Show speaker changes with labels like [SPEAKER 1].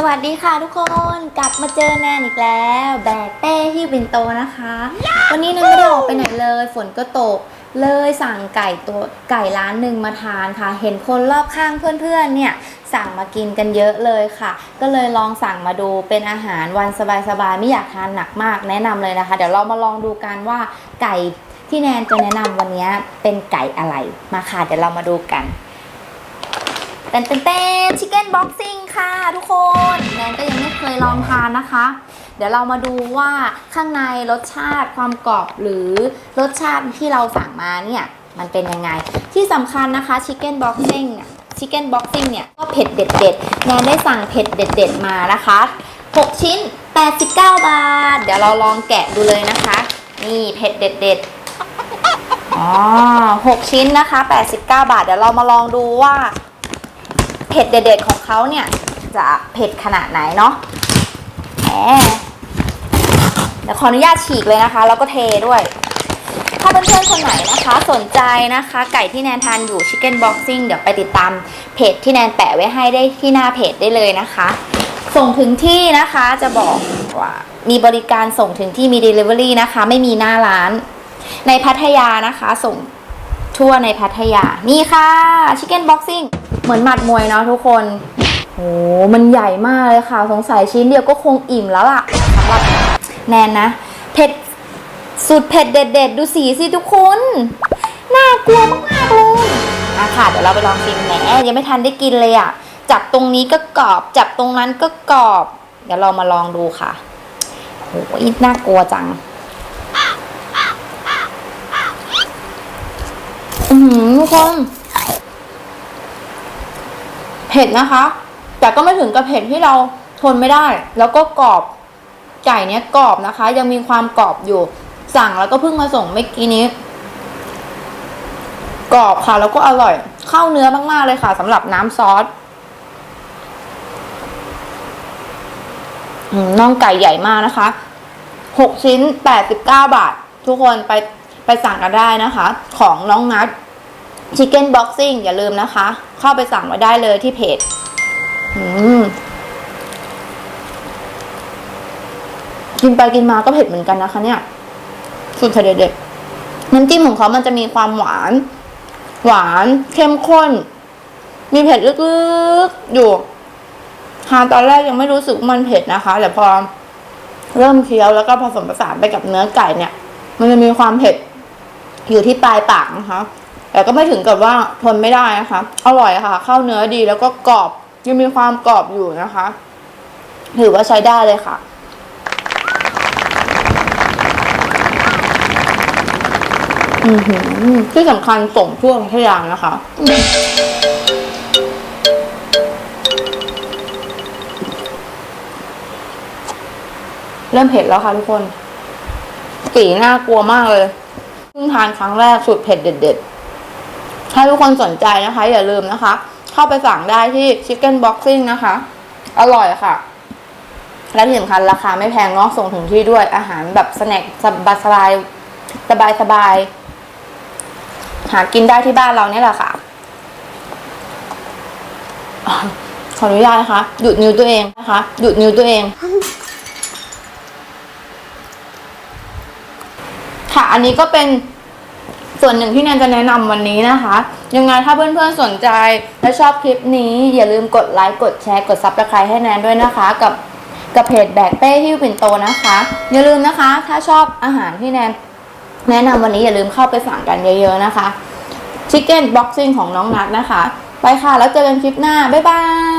[SPEAKER 1] สวัสดีค่ะทุกคนกลับมาเจอแนนอีกแล้ว แบกเป้ที่บินโตนะคะ วันนี้แนนไม่ได้ออกไปไหนเลย ฝนก็ตกเลยสั่งไก่ตัวไก่ร้านหนึ่งมาทานค่ะ เห็นคนรอบข้างเพื่อนๆเนี่ยสั่งมากินกันเยอะเลยค่ะ ก็เลยลองสั่งมาดูเป็นอาหารวันสบายๆไม่อยากทานหนักมากแนะนำเลยนะคะ เดี๋ยวเรามาลองดูกันว่าไก่ที่แนนจะแนะนำวันนี้เป็นไก่อะไรมาค่ะเดี๋ยวเรามาดูกัน เป็นเต้นเต้นชิคเก้นบ็อกซิ่งค่ะทุกคนแนนก็ยังไม่เคยลองทานนะคะ เดี๋ยวเรามาดูว่าข้างในรสชาติความกรอบหรือรสชาติที่เราสั่งมาเนี่ย มันเป็นยังไง ที่สำคัญนะคะชิคเก้นบ็อกซิ่งเนี่ยชิคเก้นบ็อกซิ่งเนี่ยก็เผ็ดเด็ดๆแนนได้สั่งเผ็ดเด็ดๆมานะคะ 6 ชิ้น 89 บาท เดี๋ยวเราลองแกะดูเลยนะคะ นี่เผ็ดเด็ดๆอ๋อ6ชิ้นนะคะ 89 บาท เดี๋ยวเรามาลองดูว่า เผ็ดเด็ดๆของเขาเนี่ย จะเผ็ดขนาดไหนเนาะแหมเดี๋ยวขออนุญาตฉีกเลยนะคะ แล้วก็เทด้วยถ้าเพื่อนๆคนไหนนะคะสนใจนะคะ ไก่ที่แนนทานอยู่ Chicken Boxing เดี๋ยวไปติดตามเพจที่แนนแปะไว้ให้ได้ที่หน้าเพจได้เลยนะคะ ส่งถึงที่นะคะจะบอกว่ามีบริการส่งถึงที่มี Delivery นะคะ ไม่มีหน้าร้าน ในพัทยานะคะส่ง ทั่วในพัทยา นี่ค่ะ Chicken Boxing เหมือนหมัดมวยเนาะทุกคนโอ้มันใหญ่มากเลยค่ะ สงสัยชิ้นเดียวก็คงอิ่มแล้วล่ะสำหรับแนนนะ เผ็ดสุดเผ็ดเด็ดๆดูสีสิทุกคน น่ากลัวมากๆเลยอะค่ะ เดี๋ยวเราไปลองชิมแหนยังไม่ทันได้กินเลยอะ จับตรงนี้ก็กรอบ จับตรงนั้นก็กรอบ เดี๋ยวเรามาลองดูค่ะโอ้ยน่ากลัวจัง อือทุกคนเผ็ดนะคะ แต่ก็ไม่ถึงกับเผ็ดที่เราทนไม่ได้ แล้วก็กรอบไก่เนี้ยกรอบนะคะ ยังมีความกรอบอยู่ สั่งแล้วก็เพิ่งมาส่งเมื่อกี้นี้กรอบค่ะ แล้วก็อร่อย เข้าเนื้อมากๆเลยค่ะสำหรับน้ำซอสอืมน่องไก่ใหญ่มากนะคะหกชิ้นแปดสิบเก้าบาท ทุกคนไป ไปสั่งกันได้นะคะ ของน้องนัท Chicken Boxing อย่าลืมนะคะ เข้าไปสั่งไว้ได้เลยที่เพจกินไปกินมาก็เผ็ดเหมือนกันนะคะเนี่ยสุดเผ็ดเด็ดๆน้ำจิ้มของเขามันจะมีความหวาน หวานเข้มข้น มีเผ็ดลึกๆอยู่ทานตอนแรกยังไม่รู้สึกมันเผ็ดนะคะ แต่พอเริ่มเคี้ยวแล้วก็ผสมผสานไปกับเนื้อไก่เนี่ย มันจะมีความเผ็ด อยู่ที่ปลายปากนะคะ แต่ก็ไม่ถึงกับว่าทนไม่ได้นะคะ อร่อยค่ะ เข้าเนื้อดีแล้วก็กรอบยังมีความกรอบอยู่นะคะ ถือว่าใช้ได้เลยค่ะอือหือที่สำคัญส่งทั่วพัทยานะคะ เริ่มเผ็ดแล้วค่ะทุกคน สีน่ากลัวมากเลย พิ่งทานครั้งแรกสุดเผ็ดเด็ด ๆ ถ้าทุกคนสนใจนะคะ อย่าลืมนะคะ เข้าไปสั่งได้ที่ Chicken Boxing นะคะ อร่อยค่ะ และที่สำคัญราคาไม่แพงเนาะส่งถึงที่ด้วยอาหารแบบสแน็คสบายสบายสบายสบายหากินได้ที่บ้านเราเนี่ยแหละค่ะขออนุญาตนะคะ หยุดนิ้วตัวเองนะคะ หยุดนิ้วตัวเอง ค่ะ อันนี้ก็เป็นส่วนหนึ่งที่แนนจะแนะนำวันนี้นะคะ ยังไงถ้าเพื่อนๆสนใจและชอบคลิปนี้ อย่าลืมกดไลค์กดแชร์กดซับสไครต์ให้แนนด้วยนะคะ กับกับเพจแบกเป้ที่ปิ่นโตนะคะ อย่าลืมนะคะ ถ้าชอบอาหารที่แนนแนะนำวันนี้อย่าลืมเข้าไปสั่งกันเยอะๆนะคะ Chicken Boxing ของน้องนัทนะคะ ไปค่ะแล้วเจอกันคลิปหน้า บ๊ายบาย